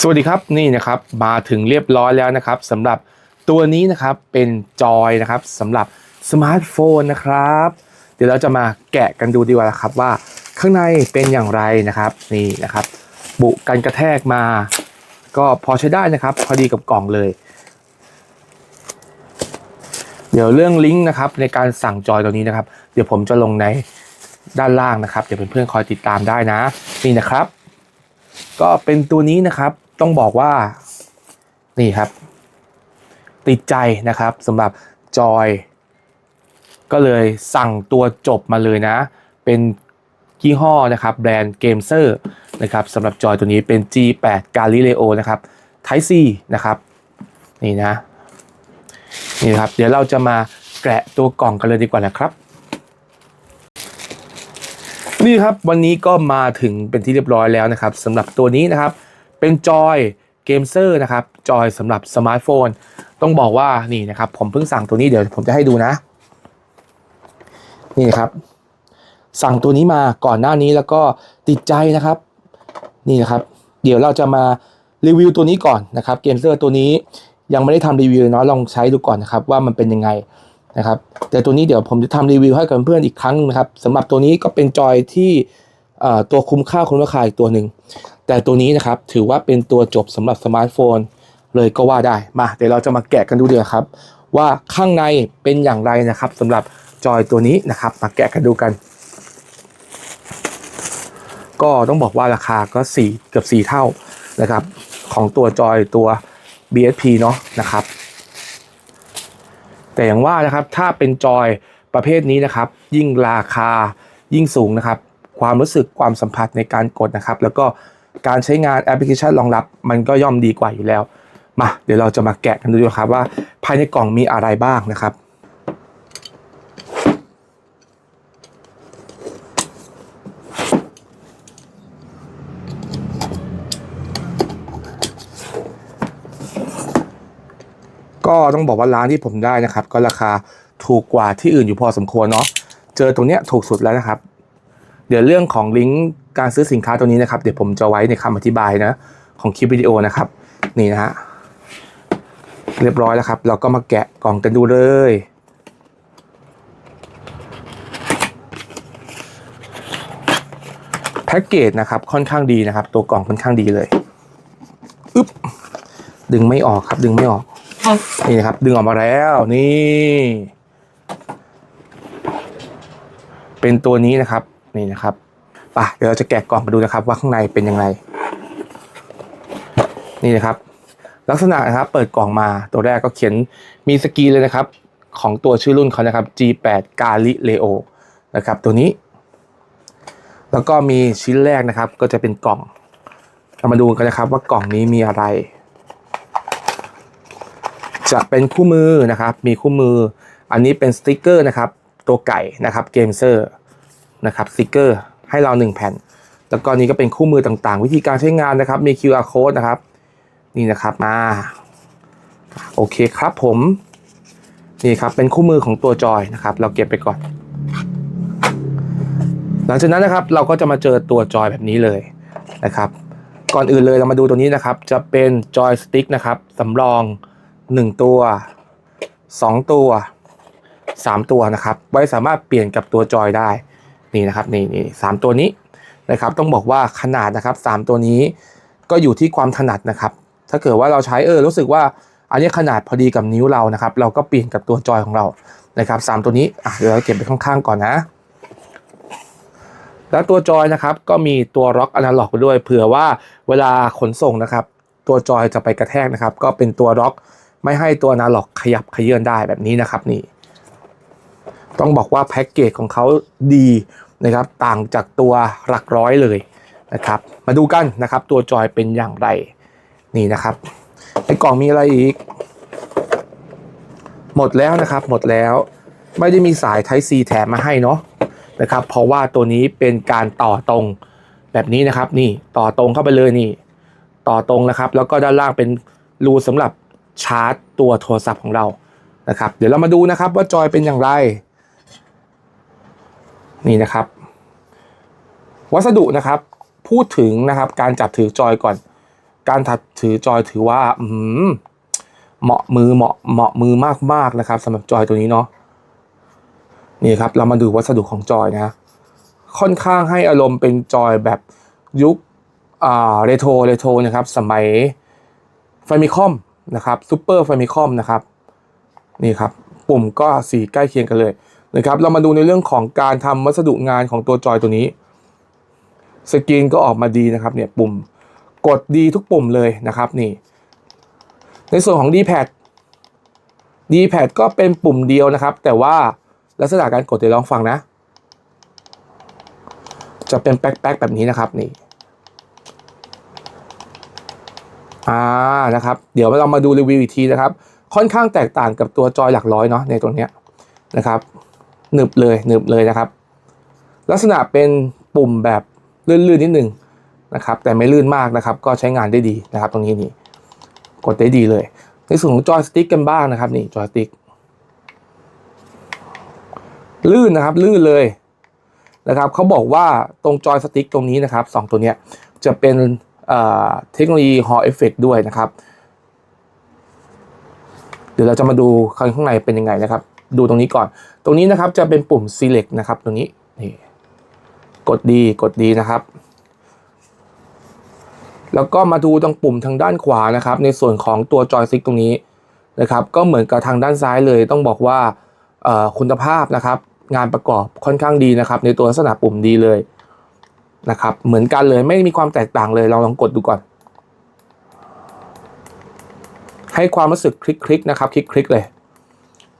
สวัสดีครับนี่นะครับมาถึงเรียบร้อยแล้วนะครับสำหรับตัวนี้นะครับเป็นจอยนะครับสำหรับสมาร์ทโฟนนะครับ เดี๋ยวเราจะมาแกะกันดูดีกว่าครับว่าข้างในเป็นอย่างไรนะครับนี่นะครับ บุกันกระแทกมา ก็พอใช้ได้นะครับ พอดีกับกล่องเลย เดี๋ยวเรื่องลิงก์นะครับในการสั่งจอยตัวนี้นะครับ เดี๋ยวผมจะลงในด้านล่างนะครับ เดี๋ยวเพื่อนๆคอยติดตามได้นะ นี่นะครับ ก็เป็นตัวนี้นะครับ ต้องบอกว่านี่ครับ ติดใจนะครับสำหรับจอย ก็เลยสั่งตัวจบมาเลยนะ เป็นยี่ห้อนะครับแบรนด์เกมเซอร์นะครับสำหรับจอยตัวนี้เป็น G8 Galileo นะครับ Type C นะครับนี่นะนี่นครับ เดี๋ยวเราจะมาแกะตัวกล่องกันเลยดีกว่านะครับ นี่ครับวันนี้ก็มาถึงเป็นที่เรียบร้อยแล้วนะครับสำหรับตัวนี้นะครับ เป็นจอยเกมเซอร์นะครับ จอยสำหรับสมาร์ทโฟน ต้องบอกว่านี่นะครับ ผมเพิ่งสั่งตัวนี้เดี๋ยวผมจะให้ดูนะ นี่นะครับ สั่งตัวนี้มาก่อนหน้านี้แล้วก็ติดใจนะครับ นี่นะครับ เดี๋ยวเราจะมารีวิวตัวนี้ก่อนนะครับเกมเซอร์ตัวนี้ยังไม่ได้ทำรีวิวเนาะลองใช้ดูก่อนนะครับ ว่ามันเป็นยังไงนะครับแต่ตัวนี้เดี๋ยวผมจะทำรีวิวให้กับเพื่อนอีกครั้งนะครับสำหรับตัวนี้ก็เป็นจอยที่ตัวคุ้มค่าคุ้มราคาอีกตัวหนึ่ง แต่ตัวนี้นะครับถือว่าเป็นตัวจบสำหรับสมาร์ทโฟน เลยก็ว่าได้มาเดี๋ยวเราจะมาแกะกันดูเดียวครับ ว่าข้างในเป็นอย่างไรนะครับสำหรับจอยตัวนี้นะครับ มาแกะกันดูกัน ก็ต้องบอกว่าราคาก็สี่เกือบสี่เท่านะครับ ของตัวจอยตัว BSP เนาะนะครับ แต่อย่างว่านะครับถ้าเป็นจอยประเภทนี้นะครับ ยิ่งราคายิ่งสูงนะครับ ความรู้สึกความสัมผัสในการกดนะครับ แล้วก็ การใช้งานแอปพลิเคชันรองรับ มันก็ย่อมดีกว่าอยู่แล้ว มา เดี๋ยวเราจะมาแกะกันดูดีกว่าครับว่าภายในกล่องมีอะไรบ้างนะครับก็ต้องบอกว่าร้านที่ผมได้นะครับ ก็ราคาถูกกว่าที่อื่นอยู่พอสมควรเนาะเจอตรงเนี้ยถูกสุดแล้วนะครับ เดี๋ยวเรื่องของลิงก์การซื้อสินค้าตัวนี้นะครับ เดี๋ยวผมจะไว้ในคำอธิบายนะของคลิปวิดีโอนะครับนี่นะฮะเรียบร้อยแล้วครับ เราก็มาแกะกล่องกันดูเลย แพ็กเกจนะครับค่อนข้างดีนะครับ ตัวกล่องค่อนข้างดีเลยอึ๊บดึงไม่ออกครับ ดึงไม่ออกนี่นะครับ ดึงออกมาแล้วนี่ เป็นตัวนี้นะครับ นี่นะครับป่ะเดี๋ยวเราจะแกะกล่องมาดูนะครับ ว่าข้างในเป็นยังไง นี่นะครับ ลักษณะนะครับ เปิดกล่องมาตัวแรกก็เขียนมีสกีเลยนะครับ ของตัวชื่อรุ่นเขานะครับ G8 Galileo นะครับ ตัวนี้ แล้วก็มีชิ้นแรกนะครับ ก็จะเป็นกล่องเรามาดูกันนะครับ ว่ากล่องนี้มีอะไร จะเป็นคู่มือนะครับ มีคู่มือ อันนี้เป็นสติกเกอร์นะครับ ตัวไก่นะครับเกมเซอร์ นะครับสติกเกอร์ให้เรา 1 แผ่น แล้วก็นี้ก็เป็นคู่มือต่างๆ วิธีการใช้งานนะครับ มี QR code นะครับ นี่นะครับมาโอเคครับผม นี่ครับเป็นคู่มือของตัวจอยนะครับ เราเก็บไปก่อน หลังจากนั้นนะครับเราก็จะมาเจอตัวจอยแบบนี้เลยนะครับ ก่อนอื่นเลยเรามาดูตัวนี้นะครับ จะเป็นจอยสติ๊กนะครับสำรอง 1 ตัว 2 ตัว 3 ตัวนะครับ ไว้สามารถเปลี่ยนกับตัวจอยได้ นี่นะครับนี่นี่สามตัวนี้นะครับ ต้องบอกว่าขนาดนะครับ 3 ตัวนี้ก็อยู่ที่ความถนัดนะครับ ถ้าเกิดว่าเราใช้เออรู้สึกว่าอันนี้ขนาดพอดีกับนิ้วเรานะครับ เราก็เปลี่ยนกับตัวจอยของเรานะครับสามตัวนี้อะเดี๋ยวเราเก็บไปข้างๆก่อนนะ แล้วตัวจอยนะครับ ก็มีตัวล็อกอนาล็อกไปด้วยเผื่อว่าเวลาขนส่งนะครับ ตัวจอยจะไปกระแทกนะครับ ก็เป็นตัวล็อกไม่ให้ตัวอนาล็อกขยับขยื่นได้แบบนี้นะครับนี่ ต้องบอกว่าแพ็กเกจของเขาดี นะครับต่างจากตัวหลักร้อยเลยนะครับ มาดูกันนะครับ ตัวจอยเป็นอย่างไรนี่นะครับในกล่องมีอะไรอีก หมดแล้วนะครับ หมดแล้วไม่ได้มีสาย Type C แถมมาให้เนาะนะครับ เพราะว่าตัวนี้เป็นการต่อตรงแบบนี้นะครับ นี่ต่อตรงเข้าไปเลยนี่ ต่อตรงนะครับ แล้วก็ด้านล่างเป็นรูสำหรับชาร์จตัวโทรศัพท์ของเรานะครับ เดี๋ยวเรามาดูนะครับว่าจอยเป็นอย่างไร นี่นะครับ วัสดุนะครับ พูดถึงนะครับ การจับถือจอยก่อน การถัดถือจอยถือว่าอืเหมาะมือเหมาะเหมาะมือมากๆนะครับสำหรับจอยตัวนี้เนาะนี่ครับ เรามาดูวัสดุของจอยนะ ค่อนข้างให้อารมณ์เป็นจอยแบบยุคอ่าเรโทรเรโทรนะครับ สมัยฟมิคอมนะครับซูเปอร์ฟมิคอมนะครับ นี่ครับ ปุ่มก็สีใกล้เคียงกันเลย นะครับเรามาดูในเรื่องของการทำวัสดุงานของตัวจอยตัวนี้สกรีนก็ออกมาดีนะครับเนี่ยปุ่มกดดีทุกปุ่มเลยนะครับนี่ ในส่วนของ D-pad D-pad ก็เป็นปุ่มเดียวนะครับ แต่ว่าลักษณะการกดเดี๋ยวลองฟังนะ จะเป็นแป๊กๆแบบนี้นะครับนี่อ่านะครับ เดี๋ยวเรามาดูรีวิวอีกทีนะครับ ค่อนข้างแตกต่างกับตัวจอยหลักร้อยเนาะในตรงเนี้ยนะครับ หนึบเลยหนึบเลยนะครับ ลักษณะเป็นปุ่มแบบลื่นๆนิดนึงนะครับ แต่ไม่ลื่นมากนะครับ ก็ใช้งานได้ดีนะครับ ตรงนี้นี่กดได้ดีเลย ในส่วนของจอยสติ๊กกันบ้างนะครับนี่จอยสติ๊กลื่นนะครับ ลื่นเลยนะครับเขาบอกว่าตรงจอยสติ๊กตรงนี้นะครับสองตัวเนี้ยจะเป็นเทคโนโลยี Hall Effect ด้วยนะครับ เดี๋ยวเราจะมาดูข้างในเป็นยังไงนะครับ ดูตรงนี้ก่อน ตรงนี้นะครับจะเป็นปุ่ม select นะครับตรงนี้นี่กดดีกดดีนะครับ แล้วก็มาดูตรงปุ่มทางด้านขวานะครับ ในส่วนของตัวจอยสติ๊กตรงนี้นะครับ ก็เหมือนกับทางด้านซ้ายเลย ต้องบอกว่าคุณภาพนะครับ งานประกอบค่อนข้างดีนะครับ ในตัวลักษณะปุ่มดีเลยนะครับ เหมือนกันเลยไม่มีความแตกต่างเลยเราลองกดดูก่อน ให้ความรู้สึกคลิกๆนะครับ คลิกๆเลย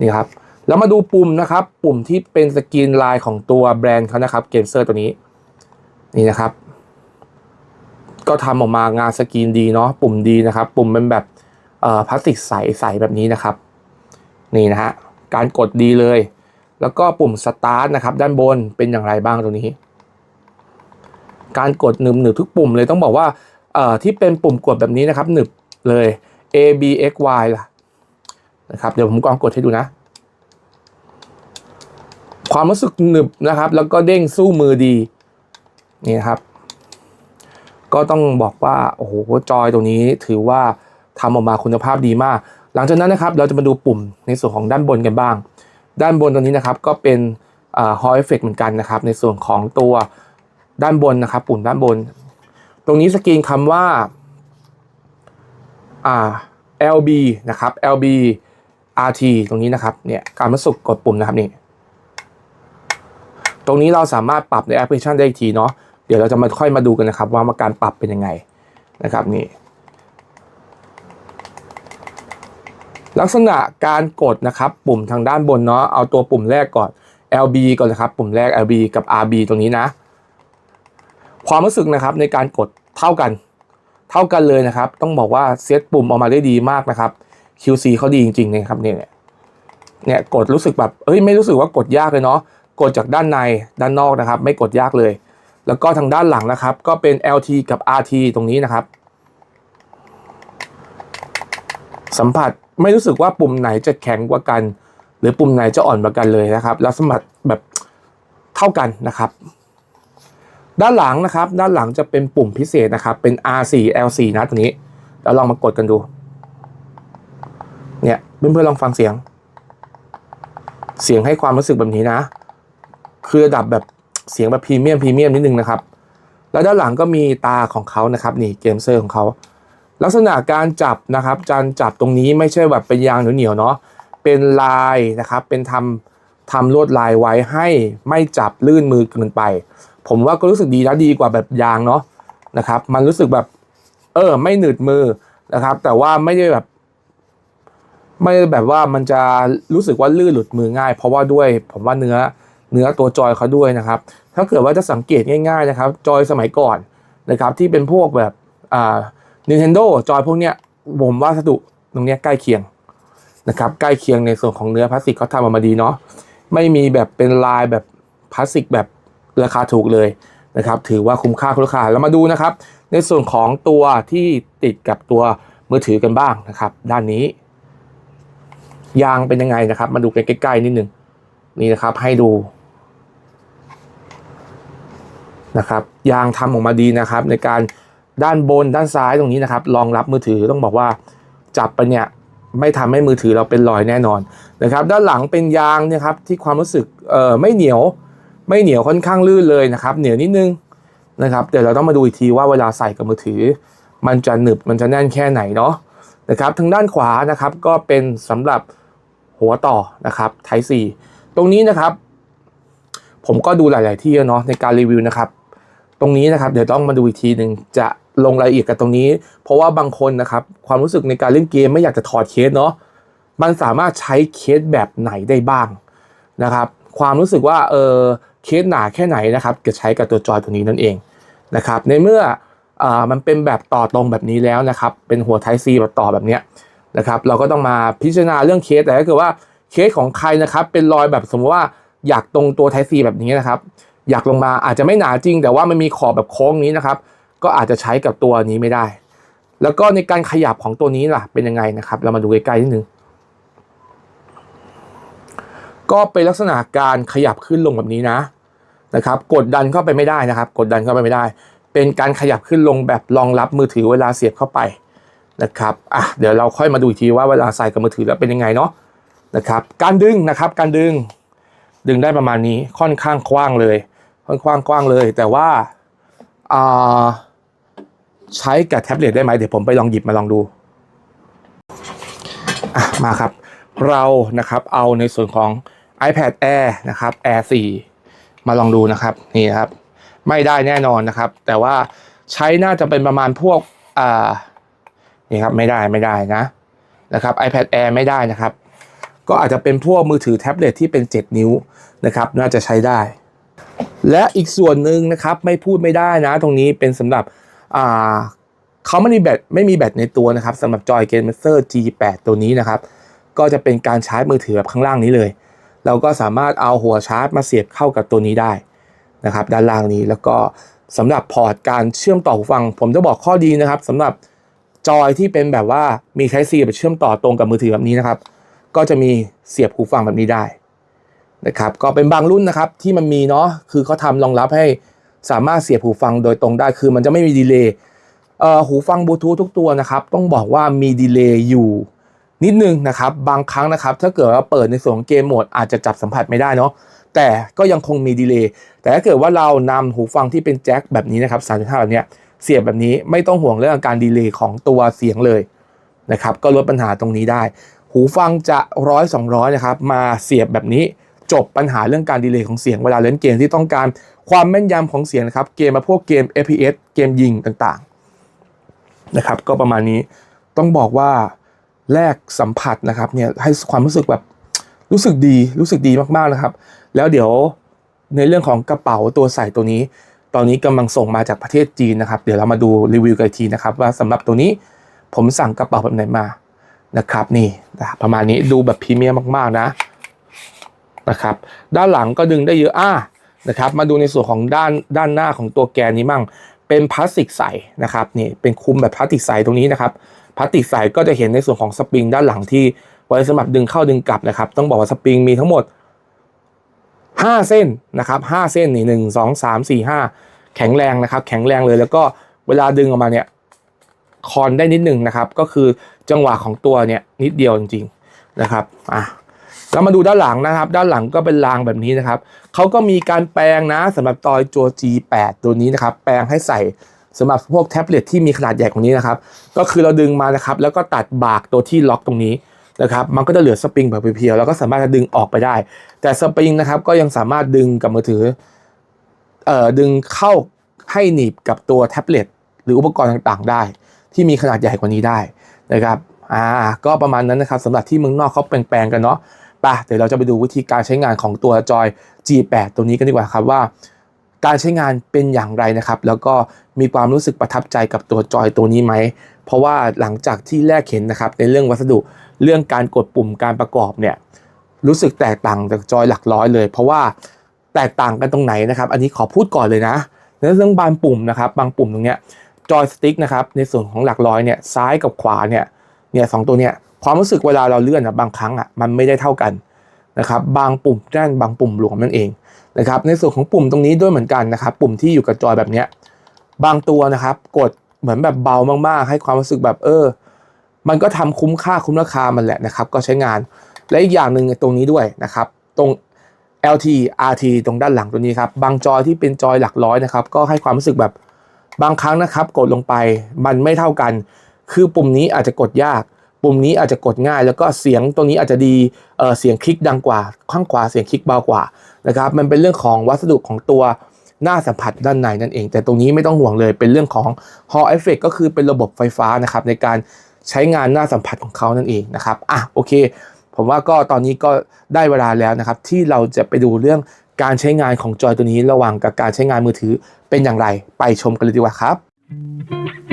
นี่ครับ แล้วมาดูปุ่มนะครับ ปุ่มที่เป็นสกรีนไลายของตัวแบรนด์เขานะครับเกมเซอร์ตัวนี้ นี่นะครับ ก็ทำออกมางานสกรีนดีเนาะปุ่มดีนะครับ ปุ่มเป็นแบบพลาสติกใสๆแบบนี้นะครับ นี่นะฮะการกดดีเลย แล้วก็ปุ่มสตาร์ทนะครับ ด้านบนเป็นอย่างไรบ้างตรงนี้ การกดหนึบหนึบทุกปุ่มเลยต้องบอกว่าที่เป็นปุ่มกดแบบนี้นะครับ หนึบเลย A B X Y ล่ะนะครับ เดี๋ยวผมกองกดให้ดูนะ ความรู้สึกหนึบนะครับ แล้วก็เด้งสู้มือดีนี่นะครับ ก็ต้องบอกว่าโอ้โหจอยตรงนี้ถือว่าทำออกมาคุณภาพดีมาก หลังจากนั้นนะครับ เราจะมาดูปุ่มในส่วนของด้านบนกันบ้าง ด้านบนตรงนี้นะครับก็เป็นอ่า Hall Effect เหมือนกันนะครับ ในส่วนของตัวด้านบนนะครับ ปุ่มด้านบน ตรงนี้สกรีนคำว่าอ่า LB นะครับ LB RT ตรงนี้นะครับเนี่ยการมาสุกกดปุ่มนะครับนี่ ตรงนี้เราสามารถปรับในแอปพลิเคชันได้อีกทีเนาะเดี๋ยวเราจะมาค่อยมาดูกันนะครับ ว่ามาการปรับเป็นยังไงนะครับนี่ลักษณะการกดนะครับ ปุ่มทางด้านบนเนาะเอาตัวปุ่มแรกก่อน LB ก่อนนะครับ ปุ่มแรก LB กับ RB ตรงนี้นะ ความรู้สึกนะครับในการกดเท่ากัน เท่ากันเลยนะครับ ต้องบอกว่าเซตปุ่มออกมาได้ดีมากนะครับ QC เขาดีจริงๆนะครับเนี่ยเนี่ยกดรู้สึกแบบเอ้ยไม่รู้สึกว่ากดยากเลยเนาะ กดจากด้านในด้านนอกนะครับ ไม่กดยากเลย แล้วก็ทางด้านหลังนะครับ ก็เป็น LT กับ RT ตรงนี้นะครับ สัมผัสไม่รู้สึกว่าปุ่มไหนจะแข็งกว่ากัน หรือปุ่มไหนจะอ่อนกว่ากันเลยนะครับ แล้วสมผัสแบบเท่ากันนะครับ ด้านหลังนะครับ ด้านหลังจะเป็นปุ่มพิเศษนะครับ เป็น R4 L4 นะตัวนี้แล้วลองมากดกันดู เนี่ยเพื่อนๆลองฟังเสียง เสียงให้ความรู้สึกแบบนี้นะ คือระดับแบบเสียงแบบพรีเมียมพรีเมียมนิดนึงนะครับ แล้วด้านหลังก็มีตาของเขานะครับนี่เกมเซอร์ของเขา ลักษณะการจับนะครับการจับตรงนี้ไม่ใช่แบบเป็นยางเหนียวๆเนาะเป็นลายนะครับเป็นทำทำลวดลายไว้ให้ไม่จับลื่นมือเกินไป ผมว่าก็รู้สึกดีนะดีกว่าแบบยางเนาะนะครับ มันรู้สึกแบบเออไม่หนืดมือนะครับ แต่ว่าไม่ได้แบบ ไม่ได้แบบว่ามันจะรู้สึกว่าลื่นหลุดมือง่าย เพราะว่าด้วยผมว่าเนื้อ เนื้อตัวจอยเขาด้วยนะครับ ถ้าเกิดว่าจะสังเกตง่าย ๆนะครับ จอยสมัยก่อนนะครับที่เป็นพวกแบบอ่า Nintendo จอยพวกเนี้ยผมว่าสดุตรงเนี้ยใกล้เคียงนะครับใกล้เคียงในส่วนของเนื้อพลาสติกเขาทำออกมาดีเนาะไม่มีแบบเป็นลายแบบพลาสติกแบบราคาถูกเลยนะครับ ถือว่าคุ้มค่าคุ้มค่าแล้วมาดูนะครับ ในส่วนของตัวที่ติดกับตัวมือถือกันบ้างนะครับ ด้านนี้ ยางเป็นยังไงนะครับ มาดูใกล้ๆนิดนึงนี่นะครับให้ดู นะครับยางทำออกมาดีนะครับ ในการด้านบนด้านซ้ายตรงนี้นะครับรองรับมือถือต้องบอกว่าจับไปเนี่ยไม่ทำให้มือถือเราเป็นรอยแน่นอนนะครับ ด้านหลังเป็นยางเนี่ยครับที่ความรู้สึกเอ่อไม่เหนียวไม่เหนียวค่อนข้างลื่นเลยนะครับ เหนียวนิดนึงนะครับเดี๋ยวเราต้องมาดูอีกทีว่าเวลาใส่กับมือถือ มันจะหนึบมันจะแน่นแค่ไหนเนาะนะครับทางด้านขวานะครับก็เป็นสำหรับหัวต่อนะครับ Type C ตรงนี้นะครับ ผมก็ดูหลาย ๆ ที่เนาะในการรีวิวนะครับ รงนี้นะครับเดี๋ยวต้องมาดูอีกทีหนึ่งจะลงรายละเอียดกับตรงนี้ เพราะว่าบางคนนะครับความรู้สึกในการเล่นเกมไม่อยากจะถอดเคสเนาะมันสามารถใช้เคสแบบไหนได้บ้างนะครับ ความรู้สึกว่าเออเคสหนาแค่ไหนนะครับจะใช้กับตัวจอยตัวนี้นั่นเองนะครับ ในเมื่ออมันเป็นแบบต่อตรงแบบนี้แล้วนะครับ เป็นหัว Type C แบบต่อแบบเนี้ยนะครับ เราก็ต้องมาพิจารณาเรื่องเคสแต่ถ้าเกิดว่าเคสของใครนะครับ เป็นรอยแบบสมมติว่าอยากตรงตัว Type C แบบนี้นะครับ อยากลงมาอาจจะไม่หนาจริง แต่ว่ามันมีขอบแบบโค้งนี้นะครับ ก็อาจจะใช้กับตัวนี้ไม่ได้ แล้วก็ในการขยับของตัวนี้ล่ะเป็นยังไงนะครับ เรามาดูใกล้ๆนิดนึงก็เป็นลักษณะการขยับขึ้นลงแบบนี้นะนะครับ กดดันเข้าไปไม่ได้นะครับ กดดันเข้าไปไม่ได้ เป็นการขยับขึ้นลงแบบรองรับมือถือเวลาเสียบเข้าไปนะครับอะเดี๋ยวเราค่อยมาดูอีกทีว่าเวลาใส่กับมือถือแล้วเป็นยังไงเนาะนะครับ การดึงนะครับ การดึง ดึงได้ประมาณนี้ค่อนข้างกว้างเลย ค่อนข้างกว้างเลย แต่ว่าอาใช้กับแท็บเล็ตได้ไหมเดี๋ยวผมไปลองหยิบมาลองดูมาครับ เรานะครับเอาในส่วนของ iPad Air นะครับ Air 4 มาลองดูนะครับนี่ครับ ไม่ได้แน่นอนนะครับ แต่ว่าใช้น่าจะเป็นประมาณพวกอ่านี่ครับไม่ได้ไม่ได้นะนะครับ iPad Air ไม่ได้นะครับ ก็อาจจะเป็นพวกมือถือแท็บเล็ตที่เป็น 7 นิ้วนะครับ น่าจะใช้ได้ และอีกส่วนหนึ่งนะครับไม่พูดไม่ได้นะ ตรงนี้เป็นสำหรับอ่าเขาไม่มีแบตไม่มีแบตในตัวนะครับสำหรับจอยเกมเซอร์ G8 ตัวนี้นะครับ ก็จะเป็นการชาร์จมือถือแบบข้างล่างนี้เลย เราก็สามารถเอาหัวชาร์จมาเสียบเข้ากับตัวนี้ได้นะครับด้านล่างนี้แล้วก็สำหรับพอร์ตการเชื่อมต่อหูฟัง ผมจะบอกข้อดีนะครับสำหรับจอยที่เป็นแบบว่ามี Type C แบบเชื่อมต่อตรงกับมือถือแบบนี้นะครับ ก็จะมีเสียบหูฟังแบบนี้ได้ นะครับก็เป็นบางรุ่นนะครับที่มันมีเนาะคือเขาทำรองรับให้สามารถเสียบหูฟังโดยตรงได้คือมันจะไม่มีดีเลย์หูฟังบลูทูธทุกตัวนะครับ ต้องบอกว่ามีดีเลย์อยู่นิดนึงนะครับ บางครั้งนะครับถ้าเกิดว่าเปิดในส่วนของเกมโหมดอาจจะจับสัมผัสไม่ได้เนาะแต่ก็ยังคงมีดีเลย์แต่ถ้าเกิดว่าเรานำหูฟังที่เป็นแจ็คแบบนี้นะครับ 3.5 แบบนี้เสียบแบบนี้ไม่ต้องห่วงเรื่องการดีเลย์ของตัวเสียงเลยนะครับ ก็ลดปัญหาตรงนี้ได้ หูฟังจะร้อยสองร้อยนะครับ มาเสียบแบบนี้ จบปัญหาเรื่องการดีเลย์ของเสียงเวลาเล่นเกมที่ต้องการความแม่นยำของเสียงนะครับ เกมมาพวกเกม FPS เกมยิงต่างๆนะครับ ก็ประมาณนี้ต้องบอกว่าแลกสัมผัสนะครับเนี่ยให้ความรู้สึกแบบรู้สึกดีรู้สึกดีมากๆนะครับ แล้วเดี๋ยวในเรื่องของกระเป๋าตัวใส่ตัวนี้ ตอนนี้กำลังส่งมาจากประเทศจีนนะครับ เดี๋ยวเรามาดูรีวิวกันทีนะครับ ว่าสำหรับตัวนี้ผมสั่งกระเป๋าแบบไหนมานะครับ นี่ประมาณนี้ดูแบบพรีเมียมมากๆนะ นะครับ ด้านหลังก็ดึงได้เยอะอ่านะครับ มาดูในส่วนของด้านด้านหน้าของตัวแกนนี้มั่ง เป็นพลาสติกใสนะครับนี่เป็นคุมแบบพลาสติกใสตรงนี้นะครับพลาสติกใสก็จะเห็นในส่วนของสปริงด้านหลังที่ไว้สำหรับดึงเข้าดึงกลับนะครับ ต้องบอกว่าสปริงมีทั้งหมด 5 เส้นนะครับ5เส้นนี่หนึ่งสองสามสี่ห้าแข็งแรงนะครับ แข็งแรงเลยแล้วก็เวลาดึงออกมาเนี่ยคอนได้นิดหนึ่งนะครับ ก็คือจังหวะของตัวเนี่ยนิดเดียวจริง ๆ นะครับอะ เรามาดูด้านหลังนะครับ ด้านหลังก็เป็นรางแบบนี้นะครับเขาก็มีการแปลงนะสำหรับตอยตัว G8 ตัวนี้นะครับ แปลงให้ใส่สำหรับพวกแท็บเล็ตที่มีขนาดใหญ่กว่านี้นะครับ ก็คือเราดึงมานะครับ แล้วก็ตัดบากตัวที่ล็อกตรงนี้นะครับ มันก็จะเหลือสปริงแบบเพียวๆแล้วก็สามารถจะดึงออกไปได้ แต่สปริงนะครับก็ยังสามารถดึงกับมือถือเอ่อดึงเข้าให้หนีบกับตัวแท็บเล็ตหรืออุปกรณ์ต่างๆ ได้ ที่มีขนาดใหญ่กว่านี้ได้นะครับอ่าก็ประมาณนั้นนะครับสำหรับที่เมืองนอกเขาแปลงๆกันเนาะ ไปเดี๋ยวเราจะไปดูวิธีการใช้งานของตัวจอย G8 ตัวนี้กันดีกว่าครับว่า การใช้งานเป็นอย่างไรนะครับ แล้วก็มีความรู้สึกประทับใจกับตัวจอยตัวนี้ไหม เพราะว่าหลังจากที่แรกเห็นนะครับในเรื่องวัสดุเรื่องการกดปุ่มการประกอบเนี่ยรู้สึกแตกต่างจากจอยหลักร้อยเลย เพราะว่าแตกต่างกันตรงไหนนะครับ อันนี้ขอพูดก่อนเลยนะในเรื่องบานปุ่มนะครับ บางปุ่มตรงเนี้ยจอยสติ๊กนะครับในส่วนของหลักร้อยเนี่ยซ้ายกับขวาเนี่ยเนี่ยสองตัวเนี่ย ความรู้สึกเวลาเราเลื่อนอะบางครั้งอะมันไม่ได้เท่ากันนะครับบางปุ่มแน่นบางปุ่มหลวมนั่นเองนะครับในส่วนของปุ่มตรงนี้ด้วยเหมือนกันนะครับปุ่มที่อยู่กับจอยแบบเนี้ยบางตัวนะครับกดเหมือนแบบเบามากๆ ให้ความรู้สึกแบบเออ มันก็ทำคุ้มค่าคุ้มราคามันแหละนะครับก็ใช้งานและอีกอย่างหนึ่งตรงนี้ด้วยนะครับตรง LT RT ตรงด้านหลังตัวนี้ครับบางจอยที่เป็นจอยหลักร้อยนะครับก็ให้ความรู้สึกแบบบางครั้งนะครับ กดลงไปมันไม่เท่ากัน คือปุ่มนี้อาจจะกดยาก ปุ่มนี้อาจจะกดง่าย แล้วก็เสียงตรงนี้อาจจะดีเเสียงคลิกดังกว่า ข้างขวาเสียงคลิกเบากว่านะครับมันเป็นเรื่องของวัสดุของตัวหน้าสัมผัสด้านในนั่นเอง แต่ตรงนี้ไม่ต้องห่วงเลยเป็นเรื่องของ Hall Effect ก็คือเป็นระบบไฟฟ้านะครับในการใช้งานหน้าสัมผัสของเขานั่นเองนะครับอะโอเค ผมว่าก็ตอนนี้ก็ได้เวลาแล้วนะครับ ที่เราจะไปดูเรื่องการใช้งานของจอยตัวนี้ระหว่างกับการใช้งานมือถือเป็นอย่างไร ไปชมกันเลยดีกว่าครับ